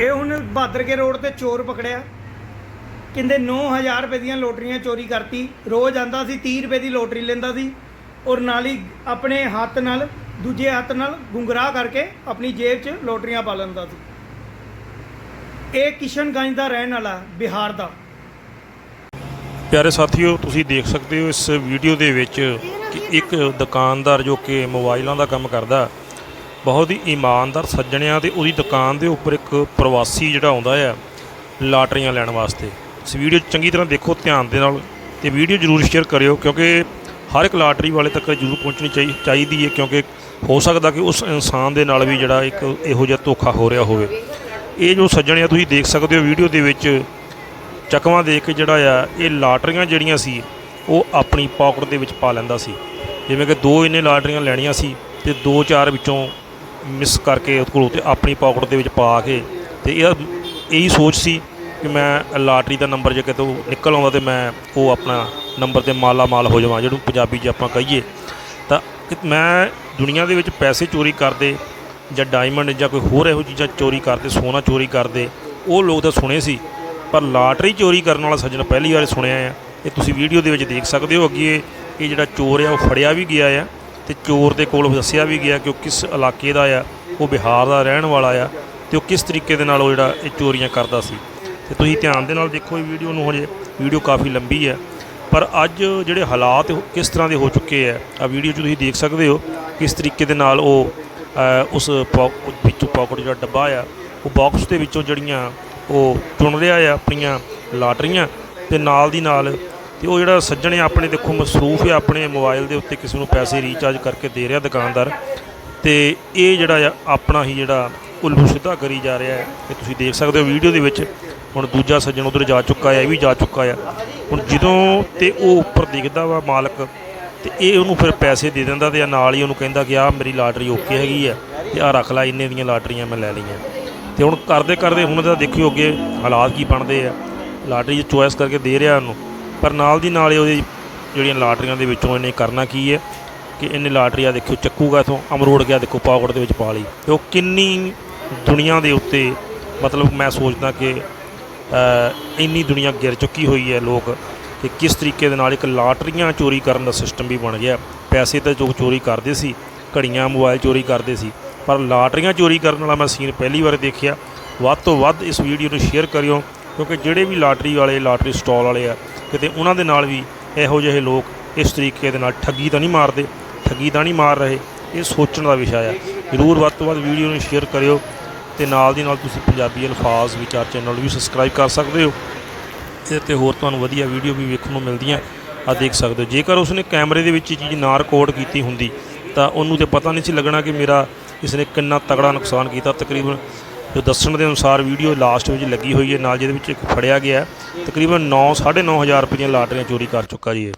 ਇਹ ਹੁਣ ਬਹਾਦਰ ਕੇ ਰੋਡ ਤੇ ਚੋਰ ਪਕੜਿਆ। ਕਹਿੰਦੇ 9000 ਰੁਪਏ ਦੀਆਂ ਲੋਟਰੀਆਂ ਚੋਰੀ ਕਰਤੀ। ਰੋਜ਼ ਆਂਦਾ ਸੀ 30 ਰੁਪਏ ਦੀ ਲੋਟਰੀ ਲੈਂਦਾ ਸੀ। ਔਰ ਨਾਲ ਹੀ ਆਪਣੇ ਹੱਥ ਨਾਲ, ਦੂਜੇ ਹੱਥ ਨਾਲ ਗੁੰਗਰਾਹ ਕਰਕੇ ਆਪਣੀ ਜੇਬ 'ਚ ਲੋਟਰੀਆਂ ਪਾ ਲੈਂਦਾ ਸੀ। ਇਹ ਕਿਸ਼ਨਗੰਜ ਦਾ ਰਹਿਣ ਵਾਲਾ, ਬਿਹਾਰ ਦਾ। ਪਿਆਰੇ ਸਾਥੀਓ, ਤੁਸੀਂ ਦੇਖ ਸਕਦੇ ਹੋ ਇਸ ਵੀਡੀਓ ਦੇ ਵਿੱਚ ਕਿ ਇੱਕ ਦੁਕਾਨਦਾਰ ਜੋ ਕਿ ਮੋਬਾਈਲਾਂ ਦਾ ਕੰਮ ਕਰਦਾ ਬਹੁਤ ਹੀ ਇਮਾਨਦਾਰ ਸੱਜਣਿਆਂ ਤੇ ਉਹਦੀ ਦੁਕਾਨ ਦੇ ਉੱਪਰ ਇੱਕ ਪ੍ਰਵਾਸੀ ਜਿਹੜਾ ਆਉਂਦਾ ਆ ਲਾਟਰੀਆਂ ਲੈਣ ਵਾਸਤੇ। ਇਸ ਵੀਡੀਓ ਚੰਗੀ ਤਰ੍ਹਾਂ ਦੇਖੋ, ਧਿਆਨ ਦੇ ਨਾਲ ਤੇ ਵੀਡੀਓ ਜਰੂਰ ਸ਼ੇਅਰ ਕਰਿਓ ਕਿਉਂਕਿ ਹਰ ਇੱਕ ਲਾਟਰੀ ਵਾਲੇ ਤੱਕ ਜਰੂਰ ਪਹੁੰਚਣੀ ਚਾਹੀ- ਚਾਹੀਦੀ ਹੈ ਕਿਉਂਕਿ ਹੋ ਸਕਦਾ ਕਿ ਉਸ ਇਨਸਾਨ ਦੇ ਨਾਲ ਵੀ ਜਿਹੜਾ ਇੱਕ ਇਹੋ ਜਿਹਾ ਧੋਖਾ ਹੋ ਰਿਹਾ ਹੋਵੇ। ਇਹ ਜੋ ਸੱਜਣਿਆ ਤੁਸੀਂ ਦੇਖ ਸਕਦੇ ਹੋ ਵੀਡੀਓ ਦੇ ਵਿੱਚ, ਚਕਵਾ ਦੇ ਕੇ ਜਿਹੜਾ ਆ, ਇਹ ਲਾਟਰੀਆਂ ਜਿਹੜੀਆਂ ਸੀ, ਉਹ ਆਪਣੀ ਪਾਕਟ ਦੇ ਵਿੱਚ ਪਾ ਲੈਂਦਾ ਸੀ। ਜਿਵੇਂ ਕਿ ਦੋ ਇਹਨੇ ਲਾਟਰੀਆਂ ਲੈਣੀਆਂ ਸੀ ਤੇ ਦੋ ਚਾਰ ਵਿੱਚੋਂ ਮਿਸ ਕਰਕੇ ਉਹਦੇ ਕੋਲੋਂ ਤੇ ਆਪਣੀ ਪਾਕਟ ਦੇ ਵਿੱਚ ਪਾ ਕੇ ਤੇ ਇਹ ਇਹੀ ਸੋਚ ਸੀ ਕਿ ਮੈਂ ਲਾਟਰੀ ਦਾ ਨੰਬਰ ਜੇ ਕਿਤੇ ਨਿਕਲ ਆਉਂਦਾ ਤੇ ਮੈਂ ਉਹ ਆਪਣਾ ਨੰਬਰ ਤੇ ਮਾਲਾ ਮਾਲ ਹੋ ਜਾਵਾਂ, ਜਿਹਨੂੰ ਪੰਜਾਬੀ 'ਚ ਆਪਾਂ ਕਹੀਏ। ਤਾਂ ਮੈਂ ਦੁਨੀਆ ਦੇ ਵਿੱਚ ਪੈਸੇ ਚੋਰੀ ਕਰਦੇ ਜਾਂ ਡਾਇਮੰਡ ਜਾਂ ਕੋਈ ਹੋਰ ਇਹੋ ਚੀਜ਼ਾਂ ਚੋਰੀ ਕਰਦੇ, ਸੋਨਾ ਚੋਰੀ ਕਰਦੇ, ਉਹ ਲੋਕ ਤਾਂ ਸੁਣੇ ਸੀ। ਪਰ ਲਾਟਰੀ ਚੋਰੀ ਕਰਨ ਵਾਲਾ ਸੱਜਣ ਪਹਿਲੀ ਵਾਰ ਸੁਣਿਆ ਆ। ਇਹ ਤੁਸੀਂ ਵੀਡੀਓ ਦੇ ਵਿੱਚ ਦੇਖ ਸਕਦੇ ਹੋ, ਅੱਗੇ ਇਹ ਜਿਹੜਾ ਚੋਰ ਆ, ਉਹ ਫੜਿਆ ਵੀ ਗਿਆ ਆ। ਤੇ ਚੋਰ ਦੇ ਕੋਲ ਦੱਸਿਆ ਵੀ ਗਿਆ ਕਿ ਉਹ ਕਿਸ ਇਲਾਕੇ ਦਾ ਆ, ਉਹ ਬਿਹਾਰ ਦਾ ਰਹਿਣ ਵਾਲਾ ਆ ਤੇ ਉਹ ਕਿਸ ਤਰੀਕੇ ਦੇ ਨਾਲ ਉਹ ਜਿਹੜਾ ਇਹ ਚੋਰੀਆਂ ਕਰਦਾ ਸੀ। ਤੇ ਤੁਸੀਂ ਧਿਆਨ ਦੇ ਨਾਲ ਦੇਖੋ, ਇਹ ਵੀਡੀਓ ਨੂੰ ਹਜੇ ਵੀਡੀਓ ਕਾਫੀ ਲੰਬੀ ਹੈ ਪਰ ਅੱਜ ਜਿਹੜੇ ਹਾਲਾਤ ਕਿਸ ਤਰ੍ਹਾਂ ਦੇ ਹੋ ਚੁੱਕੇ ਆ ਆ ਵੀਡੀਓ 'ਚ ਤੁਸੀਂ ਦੇਖ ਸਕਦੇ ਹੋ ਕਿਸ ਤਰੀਕੇ ਦੇ ਨਾਲ ਉਹ ਉਸ ਪੌ- ਵਿੱਚੋਂ ਪਾਕਟ ਜਿਹੜਾ ਡੱਬਾ ਆ, ਉਹ ਬਾਕਸ ਦੇ ਵਿੱਚੋਂ ਜਿਹੜੀਆਂ ਉਹ ਚੁਣ ਰਿਹਾ ਆ ਆਪਣੀਆਂ ਲਾਟਰੀਆਂ ਤੇ ਨਾਲ ਦੀ ਨਾਲ ਤੇ ਉਹ ਜਿਹੜਾ ਸੱਜਣੇ ਆਪਣੇ ਦੇਖੋ ਮਸਰੂਫ ਹੈ ਆਪਣੇ ਮੋਬਾਈਲ ਦੇ ਉੱਤੇ ਕਿਸੇ ਨੂੰ ਪੈਸੇ ਰੀਚਾਰਜ ਕਰਕੇ ਦੇ ਰਿਹਾ ਦੁਕਾਨਦਾਰ। ਤੇ ਇਹ ਜਿਹੜਾ ਆ, ਆਪਣਾ ਹੀ ਜਿਹੜਾ ਉਲੂ ਸਿੱਧਾ ਕਰੀ ਜਾ ਰਿਹਾ ਹੈ। ਇਹ ਤੁਸੀਂ ਦੇਖ ਸਕਦੇ ਹੋ ਵੀਡੀਓ ਦੇ ਵਿੱਚ, ਹੁਣ ਦੂਜਾ ਸੱਜਣ ਉਧਰ ਜਾ ਚੁੱਕਾ ਹੈ ਇਹ ਵੀ ਜਾ ਚੁੱਕਾ ਆ। ਹੁਣ ਜਦੋਂ ਤੇ ਉਹ ਉੱਪਰ ਦਿਖਦਾ ਵਾ ਮਾਲਕ, ਤੇ ਇਹ ਉਹਨੂੰ ਫਿਰ ਪੈਸੇ ਦੇ ਦਿੰਦਾ ਤੇ ਨਾਲ ਹੀ ਉਹਨੂੰ ਕਹਿੰਦਾ ਕਿ ਆ ਮੇਰੀ ਲਾਟਰੀ ਓਕੇ ਹੈਗੀ ਆ, ਤੇ ਆ ਰੱਖ ਲੈ, ਇੰਨੇ ਦੀਆਂ ਲਾਟਰੀਆਂ ਮੈਂ ਲੈ ਲਈਆਂ। ਤੇ ਹੁਣ ਕਰਦੇ ਕਰਦੇ ਹੁਣ ਤਾਂ ਦੇਖਿਓ ਅੱਗੇ ਹਾਲਾਤ ਕੀ ਬਣਦੇ ਆ। ਲਾਟਰੀ 'ਚ ਚੋਇਸ ਕਰਕੇ ਦੇ ਰਿਹਾ ਉਹਨੂੰ। ਪਰ ਨਾਲ ਦੀ ਨਾਲ ਹੀ ਉਹਦੀ ਜਿਹੜੀਆਂ ਲਾਟਰੀਆਂ ਦੇ ਵਿੱਚੋਂ ਇਹਨੇ ਕਰਨਾ ਕੀ ਹੈ ਕਿ ਇਹਨੇ ਲਾਟਰੀ ਆ ਦੇਖਿਓ ਚੱਕੂਗਾ ਇਥੋਂ, ਅਮਰੋੜ ਗਿਆ ਦੇਖੋ ਪਾਕਟ ਦੇ ਵਿੱਚ ਪਾ ਲਈ। ਤੇ ਉਹ ਕਿੰਨੀ ਦੁਨੀਆ ਦੇ ਉੱਤੇ ਮਤਲਬ ਮੈਂ ਸੋਚਦਾ ਕਿ ਇੰਨੀ ਦੁਨੀਆ ਗਿਰ ਚੁੱਕੀ ਹੋਈ ਹੈ ਲੋਕ ਕਿ ਕਿਸ ਤਰੀਕੇ ਦੇ ਨਾਲ ਇੱਕ ਲਾਟਰੀਆਂ ਚੋਰੀ ਕਰਨ ਦਾ ਸਿਸਟਮ ਵੀ ਬਣ ਗਿਆ। ਪੈਸੇ ਤਾਂ ਜੋ ਚੋਰੀ ਕਰਦੇ ਸੀ, ਘੜੀਆਂ ਮੋਬਾਈਲ ਚੋਰੀ ਕਰਦੇ ਸੀ, ਪਰ ਲਾਟਰੀਆਂ ਚੋਰੀ ਕਰਨ ਵਾਲਾ ਮੈਂ ਸੀਨ ਪਹਿਲੀ ਵਾਰ ਦੇਖਿਆ। ਵੱਧ ਤੋਂ ਵੱਧ ਇਸ ਵੀਡੀਓ ਨੂੰ ਸ਼ੇਅਰ ਕਰਿਓ। ਕਿਉਂਕਿ ਜਿਹੜੇ ਵੀ ਲਾਟਰੀ ਵਾਲੇ, ਲਾਟਰੀ ਸਟਾਲ ਵਾਲੇ ਆ, ਕਿਤੇ ਉਹਨਾਂ ਦੇ ਨਾਲ ਵੀ ਇਹੋ ਜਿਹੇ ਲੋਕ ਇਸ ਤਰੀਕੇ ਦੇ ਨਾਲ ਠੱਗੀ ਤਾਂ ਨਹੀਂ ਮਾਰਦੇ, ਠੱਗੀ ਤਾਂ ਨਹੀਂ ਮਾਰ ਰਹੇ, ਇਹ ਸੋਚਣ ਦਾ ਵਿਸ਼ਾ ਆ। ਜ਼ਰੂਰ ਵੱਧ ਤੋਂ ਵੱਧ ਵੀਡੀਓ ਨੂੰ ਸ਼ੇਅਰ ਕਰਿਓ ਤੇ ਨਾਲ ਦੀ ਨਾਲ ਤੁਸੀਂ ਪੰਜਾਬੀ ਅਲਫਾਜ਼ ਵਿਚਾਰ ਚੈਨਲ ਵੀ ਸਬਸਕ੍ਰਾਈਬ ਕਰ ਸਕਦੇ ਹੋ। ਤੇ ਤੇ ਹੋਰ ਤੁਹਾਨੂੰ ਵਧੀਆ ਵੀਡੀਓ ਵੀ ਵੇਖਣ ਨੂੰ ਮਿਲਦੀਆਂ ਆ ਦੇਖ ਸਕਦੇ ਹੋ। ਜੇਕਰ ਉਸਨੇ ਕੈਮਰੇ ਦੇ ਵਿੱਚ ਇਹ ਚੀਜ਼ ਨਾ ਰਿਕਾਰਡ ਕੀਤੀ ਹੁੰਦੀ, ਤਾਂ ਉਹਨੂੰ ਤੇ ਪਤਾ ਨਹੀਂ ਸੀ ਲੱਗਣਾ ਕਿ ਮੇਰਾ ਇਸ ਨੇ ਕਿੰਨਾ ਤਗੜਾ ਨੁਕਸਾਨ ਕੀਤਾ। ਤਕਰੀਬਨ ਜੋ ਦੱਸਣ ਦੇ ਅਨੁਸਾਰ ਵੀਡੀਓ ਲਾਸਟ ਵਿੱਚ ਲੱਗੀ ਹੋਈ ਹੈ ਨਾਲ ਜਿਹਦੇ ਵਿੱਚ ਇੱਕ ਫੜਿਆ ਗਿਆ ਹੈ। ਤਕਰੀਬਨ 9 9.5 ਹਜ਼ਾਰ ਰੁਪਏ ਦੀਆਂ ਲਾਟਰੀਆਂ ਚੋਰੀ ਕਰ ਚੁੱਕਾ ਜੀ ਇਹ